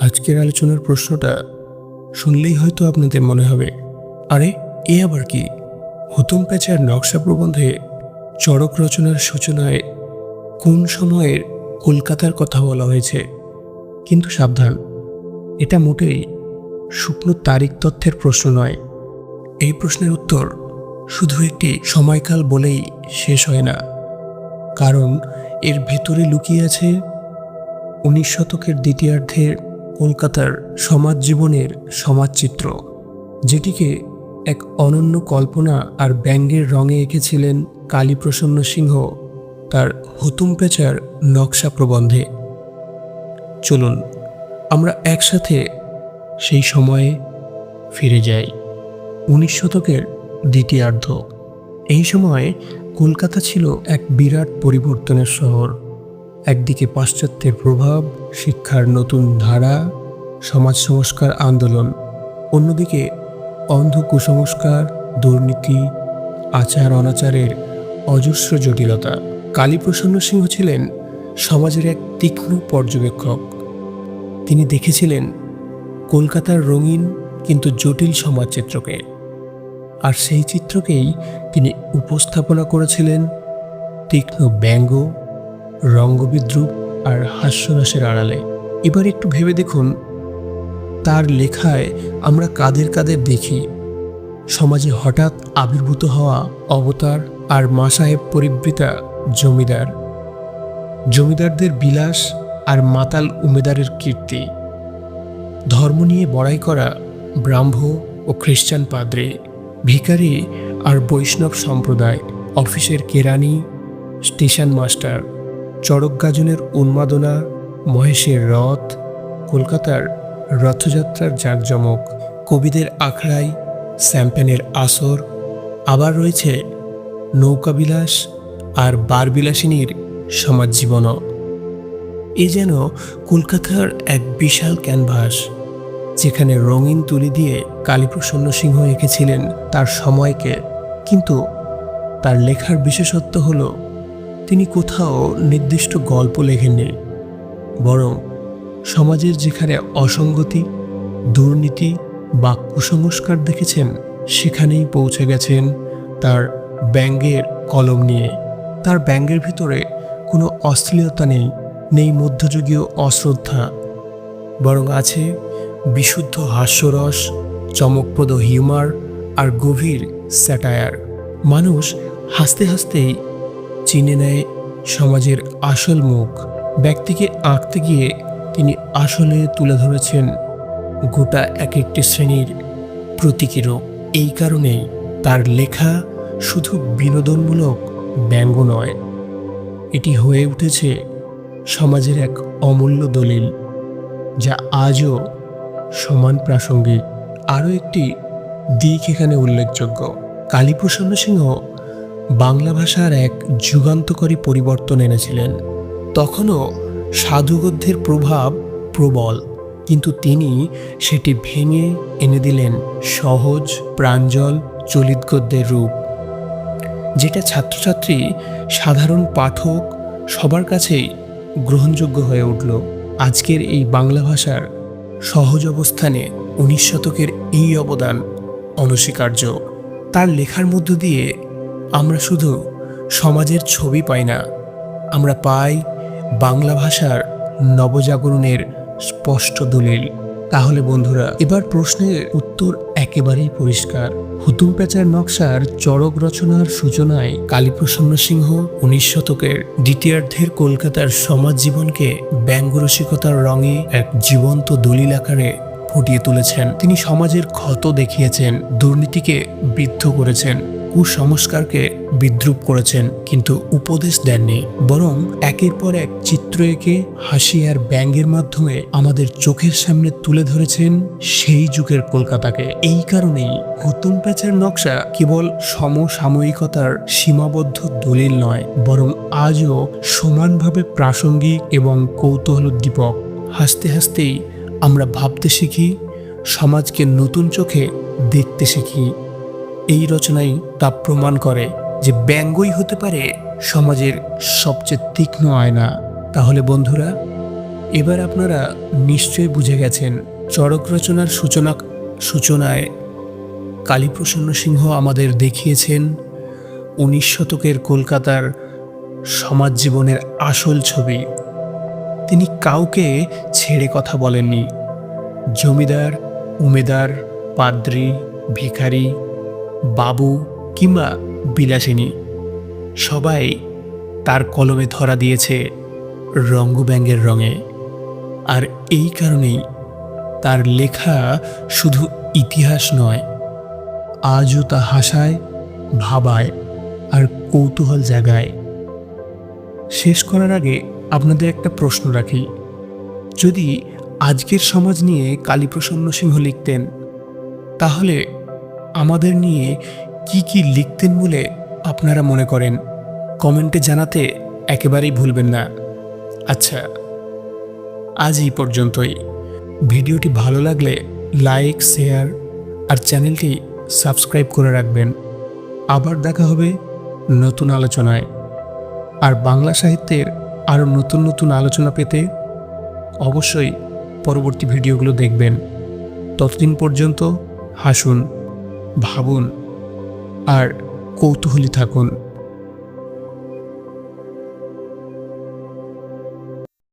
আজকের আলোচনার প্রশ্নটা শুনলেই হয়তো আপনাদের মনে হবে, আরে, এ আবার কি? হুতুম প্যাচার নকশা প্রবন্ধে চড়ক রচনার সূচনায় কোন সময়ের কলকাতার কথা বলা হয়েছে? কিন্তু সাবধান, এটা মোটেই শুকনো তারিখ তথ্যের প্রশ্ন নয়। এই প্রশ্নের উত্তর শুধু একটি সময়কাল বলেই শেষ হয় না। কারণ এর ভেতরে লুকিয়ে আছে উনিশ শতকের দ্বিতীয়ার্ধের কলকাতার সমাজ জীবনের সমাজচিত্র, যেটিকে এক অনন্য কল্পনা আর ব্যঙ্গের রঙে এঁকেছিলেন কালীপ্রসন্ন সিংহ, তার হুতুম পেঁচার নকশা প্রবন্ধে। চলুন, আমরা একসাথে সেই সময়ে ফিরে যাই। উনিশ শতকের দ্বিতীয়ার্ধ। এই সময়ে কলকাতা ছিল এক বিরাট পরিবর্তনের শহর। একদিকে পাশ্চাত্যের প্রভাব, শিক্ষার নতুন ধারা, সমাজ সংস্কার আন্দোলন, অন্যদিকে অন্ধ কুসংস্কার, দুর্নীতি, আচার অনাচারের অজস্র জটিলতা। কালীপ্রসন্ন সিংহ ছিলেন সমাজের এক তীক্ষ্ণ পর্যবেক্ষক। তিনি দেখেছিলেন কলকাতার রঙিন কিন্তু জটিল সমাজচিত্রকে। আর সেই চিত্রকেই তিনি উপস্থাপনা করেছিলেন তীক্ষ্ণ ব্যঙ্গ রঙ্গবিদ্রুপ আর হাস্যরসের আড়ালে। এবার একটু ভেবে দেখুন, তার লেখায় আমরা কাদের কাদের দেখি। সমাজে হঠাৎ আবির্ভূত হওয়া অবতার আর মা সাহেব পরিবৃতা জমিদার। জমিদারদের বিলাস আর মাতাল উমেদারের কীর্তি। ধর্ম নিয়ে বড়াই করা ব্রাহ্ম ও খ্রিস্টান পাদ্রে, ভিখারি আর বৈষ্ণব সম্প্রদায়, অফিসের কেরানি, স্টেশন মাস্টার। চড়ক গাজনের উন্মাদনা, মহেশের রথ, কলকাতার রথযাত্রার জাঁকজমক, কবিদের আখড়াই, স্যাম্পেনের আসর, আবার রয়েছে নৌকাবিলাস আর বারবিলাসিনীর সমাজ জীবনও এ যেন কলকাতার এক বিশাল ক্যানভাস, যেখানে রঙিন তুলি দিয়ে কালীপ্রসন্ন সিংহ এঁকেছিলেন তার সময়কে, কিন্তু তার লেখার বিশেষত্ব হল তিনি কোথাও নির্দিষ্ট গল্প লেখেননি, বরং সমাজের যেখানে অসঙ্গতি, দুর্নীতি বা কুসংস্কার দেখেছেন, সেখানেই পৌঁছে গেছেন তার ব্যঙ্গের কলম নিয়ে। তার ব্যঙ্গের ভিতরে কোনো অশ্লীলতা নেই নেই মধ্যযুগীয় অশ্রদ্ধা, বরং আছে বিশুদ্ধ হাস্যরস, চমকপ্রদ হিউমার আর গভীর স্যাটায়ার মানুষ হাসতে হাসতেই চিনে নেয় সমাজের আসল মুখ। ব্যক্তিকে আঁকতে গিয়ে তিনি আসলে তুলে ধরেছেন গোটা এক একটি শ্রেণির প্রতীকীরও। এই কারণেই তার লেখা শুধু বিনোদনমূলক ব্যঙ্গ নয়, এটি হয়ে উঠেছে সমাজের এক অমূল্য দলিল, যা আজও সমান প্রাসঙ্গিক। আরও একটি দিক এখানে উল্লেখযোগ্য। কালীপ্রসন্ন সিংহ বাংলা ভাষার এক যুগান্তকারী পরিবর্তন এনেছিলেন। তখনও সাধুগদ্যের প্রভাব প্রবল, কিন্তু তিনি সেটি ভেঙে এনে দিলেন সহজ, প্রাঞ্জল চলিত গদ্যের রূপ। যেটা ছাত্রছাত্রী, সাধারণ পাঠক সবার কাছেই গ্রহণযোগ্য হয়ে উঠল। আজকের এই বাংলা ভাষার সহজ অবস্থানে উনিশ শতকের এই অবদান অনস্বীকার্য। তার লেখার মধ্য দিয়ে আমরা শুধু সমাজের ছবি পাই না, আমরা পাই বাংলা ভাষার নবজাগরণের স্পষ্ট দলিল। তাহলে বন্ধুরা, এবার প্রশ্নের উত্তর একেবারেই পরিষ্কার। হুতুম পেঁচার নকশার চড়ক রচনার সূচনায় কালীপ্রসন্ন সিংহ উনিশ শতকের দ্বিতীয়ার্ধের কলকাতার সমাজ জীবনকে ব্যঙ্গরসিকতার রঙে এক জীবন্ত দলিল আকারে ফুটিয়ে তুলেছেন। তিনি সমাজের ক্ষত দেখিয়েছেন, দুর্নীতিকে বৃদ্ধ করেছেন, কুসংস্কারকে বিদ্রুপ করেছেন, কিন্তু উপদেশ দেননি। বরং একের পর এক চিত্র এঁকে হাসি আর ব্যঙ্গের মাধ্যমে আমাদের চোখের সামনে তুলে ধরেছেন সেই যুগের কলকাতাকে। এই কারণেই হুতুম প্যাচের নকশা কেবল সমসাময়িকতার সীমাবদ্ধ দলিল নয়, বরং আজও সমানভাবে প্রাসঙ্গিক এবং কৌতূহল কৌতূহলোদ্দীপক। হাসতে হাসতেই আমরা ভাবতে শিখি, সমাজকে নতুন চোখে দেখতে শিখি। এই রচনাই তা প্রমাণ করে যে ব্যঙ্গই হতে পারে সমাজের সবচেয়ে তীক্ষ্ণ আয়না। তাহলে বন্ধুরা, এবার আপনারা নিশ্চয়ই বুঝে গেছেন চড়ক রচনার সূচনা, সূচনায় কালীপ্রসন্ন সিংহ আমাদের দেখিয়েছেন উনিশ শতকের কলকাতার সমাজ জীবনের আসল ছবি। তিনি কাউকে ছেড়ে কথা বলেননি। জমিদার, উমেদার, পাদ্রি, ভিখারি, বাবু কিংবা বিলাসিনী সবাই তার কলমে ধরা দিয়েছে রঙ্গব্যঙ্গের রঙে। আর এই কারণেই তার লেখা শুধু ইতিহাস নয়, আজও তা হাসায়, ভাবায় আর কৌতূহল জাগায়। শেষ করার আগে আপনাদের একটা প্রশ্ন রাখি। যদি আজকের সমাজ নিয়ে কালীপ্রসন্ন সিংহ লিখতেন, তাহলে আমাদের নিয়ে কি কি লিখতেন বলে আপনারা মনে করেন? কমেন্টে জানাতে একেবারেই ভুলবেন না। আচ্ছা আজ এই পর্যন্তই। ভিডিওটি ভালো লাগলে লাইক, শেয়ার আর চ্যানেলটি সাবস্ক্রাইব করে রাখবেন। আবার দেখা হবে নতুন আলোচনায়। আর বাংলা সাহিত্যের আরও নতুন নতুন আলোচনা পেতে অবশ্যই পরবর্তী ভিডিওগুলো দেখবেন। ততদিন পর্যন্ত হাসুন, ভাবুন আর কৌতূহলী থাকুন।